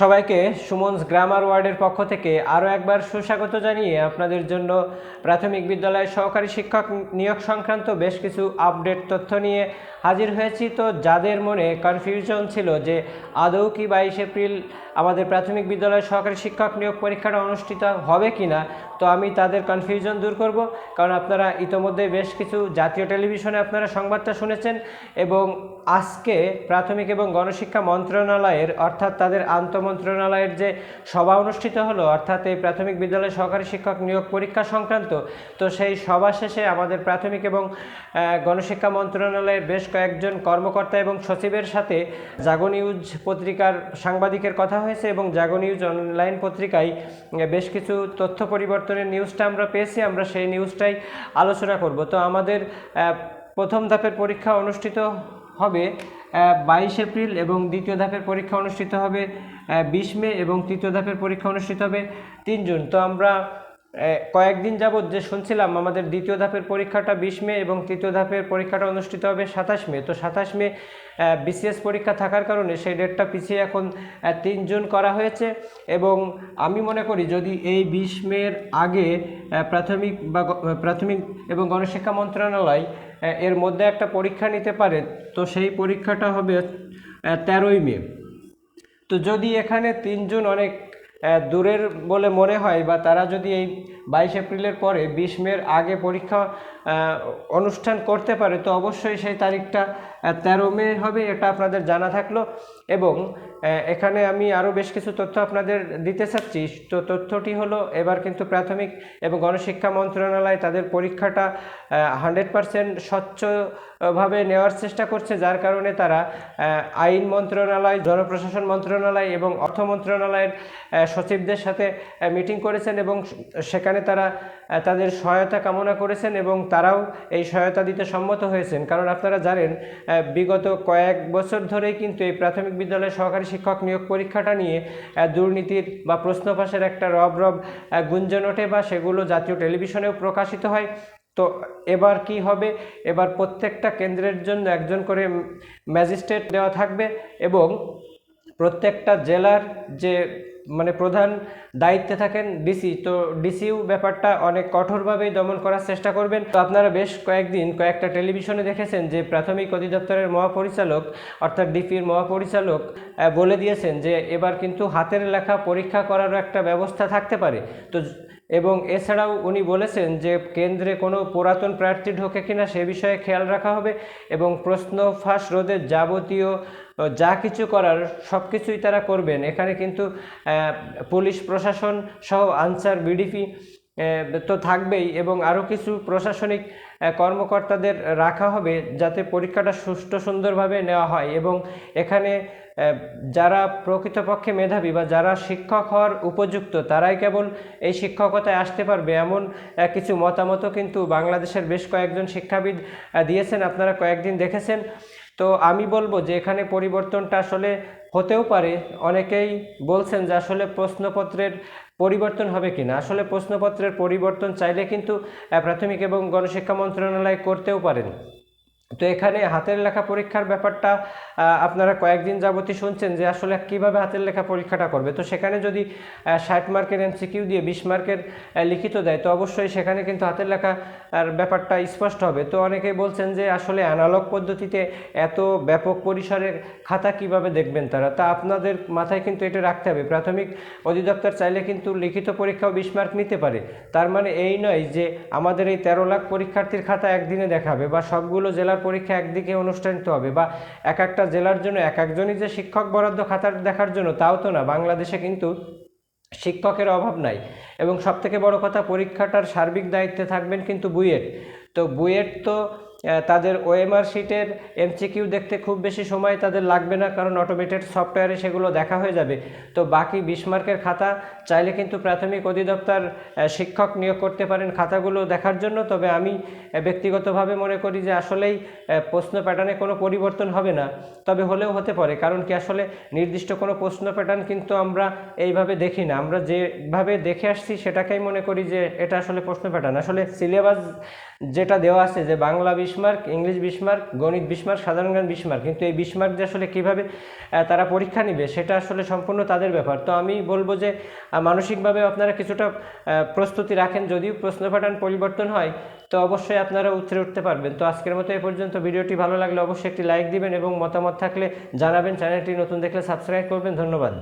সবাইকে সুমনস গ্রামার ওয়ার্ডের পক্ষ থেকে আরও একবার সুস্বাগত জানিয়ে আপনাদের জন্য প্রাথমিক বিদ্যালয়ের সহকারী শিক্ষক নিয়োগ সংক্রান্ত বেশ কিছু আপডেট তথ্য নিয়ে হাজির হয়েছি। তো যাদের মনে কনফিউশন ছিল যে আদৌ কি বাইশ এপ্রিল আমাদের প্রাথমিক বিদ্যালয়ের সহকারী শিক্ষক নিয়োগ পরীক্ষাটা অনুষ্ঠিত হবে কি না তো আমি তাদের কনফিউশন দূর করব। কারণ আপনারা ইতোমধ্যে বেশ কিছু জাতীয় টেলিভিশনে আপনারা সংবাদটা শুনেছেন এবং আজকে প্রাথমিক এবং গণশিক্ষা মন্ত্রণালয়ের অর্থাৎ তাদের আন্তঃমন্ত্রণালয়ের যে সভা অনুষ্ঠিত হলো, অর্থাৎ এই প্রাথমিক বিদ্যালয় সহকারী শিক্ষক নিয়োগ পরীক্ষা সংক্রান্ত, তো সেই সভা শেষে আমাদের প্রাথমিক এবং গণশিক্ষা মন্ত্রণালয়ের বেশ কয়েকজন কর্মকর্তা এবং সচিবের সাথে জাগো নিউজ পত্রিকার সাংবাদিকের কথা হয়েছে এবং জাগো নিউজ অনলাইন পত্রিকায় বেশ কিছু তথ্য পরিবর্তনের নিউজটা আমরা পেয়েছি, আমরা সেই নিউজটাই আলোচনা করব। তো আমাদের প্রথম ধাপের পরীক্ষা অনুষ্ঠিত হবে বাইশ এপ্রিল এবং দ্বিতীয় ধাপের পরীক্ষা অনুষ্ঠিত হবে বিশ মে এবং তৃতীয় ধাপের পরীক্ষা অনুষ্ঠিত হবে তিন জুন। তো আমরা কয়েকদিন যাবৎ যে শুনছিলাম আমাদের দ্বিতীয় ধাপের পরীক্ষাটা বিশ মে এবং তৃতীয় ধাপের পরীক্ষাটা অনুষ্ঠিত হবে সাতাশ মে। তো সাতাশ মে বিসিএস পরীক্ষা থাকার কারণে সেই ডেটটা পিছিয়ে এখন তিন জুন করা হয়েছে এবং আমি মনে করি যদি এই বিশ মের আগে প্রাথমিক বা প্রাথমিক এবং গণশিক্ষা মন্ত্রণালয় এর মধ্যে একটা পরীক্ষা নিতে পারে তো সেই পরীক্ষাটা হবে তেরোই মে। তো যদি এখানে তিনজন অনেক আহ, দূরের বলে মনে হয় বা তারা যদি এই বাইশ এপ্রিলের পরে বিশ মের আগে পরীক্ষা অনুষ্ঠান করতে পারে, তো অবশ্যই সেই তারিখটা তেরো মে হবে এটা আপনাদের জানা থাকল। এবং এখানে আমি আরও বেশ কিছু তথ্য আপনাদের দিতে চাচ্ছি। তো তথ্যটি হলো, এবার কিন্তু প্রাথমিক এবং গণশিক্ষা মন্ত্রণালয় তাদের পরীক্ষাটা হান্ড্রেড পারসেন্ট স্বচ্ছভাবে নেওয়ার চেষ্টা করছে, যার কারণে তারা আইন মন্ত্রণালয়, জনপ্রশাসন মন্ত্রণালয় এবং অর্থ মন্ত্রণালয়ের সচিবদের সাথে মিটিং করেছেন এবং সেখানে তারা তাদের সহায়তা কামনা করেছেন এবং তারাও এই সহায়তা দিতে সম্মত হয়েছেন। কারণ আপনারা জানেন বিগত কয়েক বছর ধরেই কিন্তু এই প্রাথমিক বিদ্যালয়ের সহকারী শিক্ষক নিয়োগ পরীক্ষাটা নিয়ে দুর্নীতির বা প্রশ্নপাশের একটা রব রব গুঞ্জন ওঠে বা সেগুলো জাতীয় টেলিভিশনেও প্রকাশিত হয়। তো এবার কি হবে? এবার প্রত্যেকটা কেন্দ্রের জন্য একজন করে ম্যাজিস্ট্রেট দেওয়া থাকবে এবং প্রত্যেকটা জেলার যে মানে প্রধান দায়িত্বে থাকেন ডিসি। তো ডিসিউ ব্যাপারটা অনেক কঠোরভাবেই দমন করার চেষ্টা করবেন। তো আপনারা বেশ কয়েকদিন কয়েকটা টেলিভিশনে দেখেছেন যে প্রাথমিক অধিদপ্তরের মহাপরিচালক, অর্থাৎ ডিপির মহাপরিচালক বলে দিয়েছেন যে এবার কিন্তু হাতের লেখা পরীক্ষা করারও একটা ব্যবস্থা থাকতে পারে। তো এবং এছাড়াও উনি বলেছেন যে কেন্দ্রে কোনো পুরাতন প্রার্থী ঢোকে কিনা সে বিষয়ে খেয়াল রাখা হবে এবং প্রশ্ন ফাঁস রোধের যাবতীয় যা কিছু করার সব কিছুই তারা করবেন। এখানে কিন্তু পুলিশ প্রশাসন সহ আনসার, বিডিপি তো থাকবেই এবং আরও কিছু প্রশাসনিক কর্মকর্তাদের রাখা হবে যাতে পরীক্ষাটা সুষ্ঠু সুন্দরভাবে নেওয়া হয় এবং এখানে যারা প্রকৃতপক্ষে মেধাবী বা যারা শিক্ষক হওয়ার উপযুক্ত, তারাই কেবল এই শিক্ষকতায় আসতে পারবে। এমন কিছু মতামতও কিন্তু বাংলাদেশের বেশ কয়েকজন শিক্ষাবিদ দিয়েছেন, আপনারা কয়েকদিন দেখেছেন। তো আমি বলব যে, এখানে পরিবর্তনটা আসলে হতেও পারে। অনেকেই বলছেন যে, আসলে প্রশ্নপত্রের পরিবর্তন হবে কিনা। আসলে প্রশ্নপত্রের পরিবর্তন চাইলে কিন্তু প্রাথমিক এবং গণশিক্ষা মন্ত্রণালয় করতেও পারেন। তো এখানে হাতের লেখা পরীক্ষার ব্যাপারটা আপনারা কয়েকদিন যাবতই শুনছেন যে আসলে কীভাবে হাতের লেখা পরীক্ষাটা করবে। তো সেখানে যদি ষাট মার্কের এমসিকিউ দিয়ে বিশ মার্কের লিখিত দেয়, তো অবশ্যই সেখানে কিন্তু হাতের লেখা ব্যাপারটা স্পষ্ট হবে। তো অনেকেই বলছেন যে আসলে অ্যানালগ পদ্ধতিতে এত ব্যাপক পরিসরের খাতা কীভাবে দেখবেন তারা? তা আপনাদের মাথায় কিন্তু এটা রাখতে হবে। প্রাথমিক অধিদপ্তর চাইলে কিন্তু লিখিত পরীক্ষাও বিশ মার্ক নিতে পারে। তার মানে এই নয় যে আমাদের এই তেরো লাখ পরীক্ষার্থীর খাতা একদিনে দেখাবে বা সবগুলো জেলার পরীক্ষা একদিকে অনুষ্ঠিত হবে বা এক একটা জেলার জন্য এক একজনই যে শিক্ষক বরাদ্দ খাতার দেখার জন্য, তাও তো না। বাংলাদেশে কিন্তু শিক্ষকের অভাব নাই। এবং সবথেকে বড় কথা, পরীক্ষাটার সার্বিক দায়িত্বে থাকবেন কিন্তু বুয়েট। তো বুয়েট তো তাদের ওএমআর শিটের এমসিকিউ দেখতে খুব বেশি সময় তাদের লাগবে না, কারণ অটোমেটেড সফটওয়্যারে সেগুলো দেখা হয়ে যাবে। তো বাকি বিশ মার্কের খাতা চাইলে কিন্তু প্রাথমিক অধিদপ্তর শিক্ষক নিয়োগ করতে পারেন খাতাগুলো দেখার জন্য। তবে আমি ব্যক্তিগতভাবে মনে করি যে আসলেই প্রশ্ন প্যাটার্নে কোনো পরিবর্তন হবে না। তবে হলেও হতে পারে, কারণ কি আসলে নির্দিষ্ট কোনো প্রশ্ন প্যাটার্ন কিন্তু আমরা এইভাবে দেখি না। আমরা যেভাবে দেখে আসছি সেটাকেই মনে করি যে এটা আসলে প্রশ্ন প্যাটার্ন আসলে সিলেবাস যেটা দেওয়া আছে যে বাংলা বিষ বিশ মার্ক ইংলিশ বিশ মার্ক গণিত বিশ মার্ক সাধারণ জ্ঞান বিশ মার্ক কিন্তু এই বিশ মার্ক দিয়ে আসলে কীভাবে তারা পরীক্ষা নেবে, সেটা আসলে সম্পূর্ণ তাদের ব্যাপার। তো আমি বলব যে মানসিকভাবে আপনারা কিছুটা প্রস্তুতি রাখেন। যদিও প্রশ্ন প্যাটার্ন পরিবর্তন হয়, তো অবশ্যই আপনারা উত্তরে উঠতে পারবেন। তো আজকের মতো এই পর্যন্ত। ভিডিওটি ভালো লাগলে অবশ্যই একটি লাইক দিবেন এবং মতামত থাকলে জানাবেন। চ্যানেলটি নতুন দেখলে সাবস্ক্রাইব করবেন। ধন্যবাদ।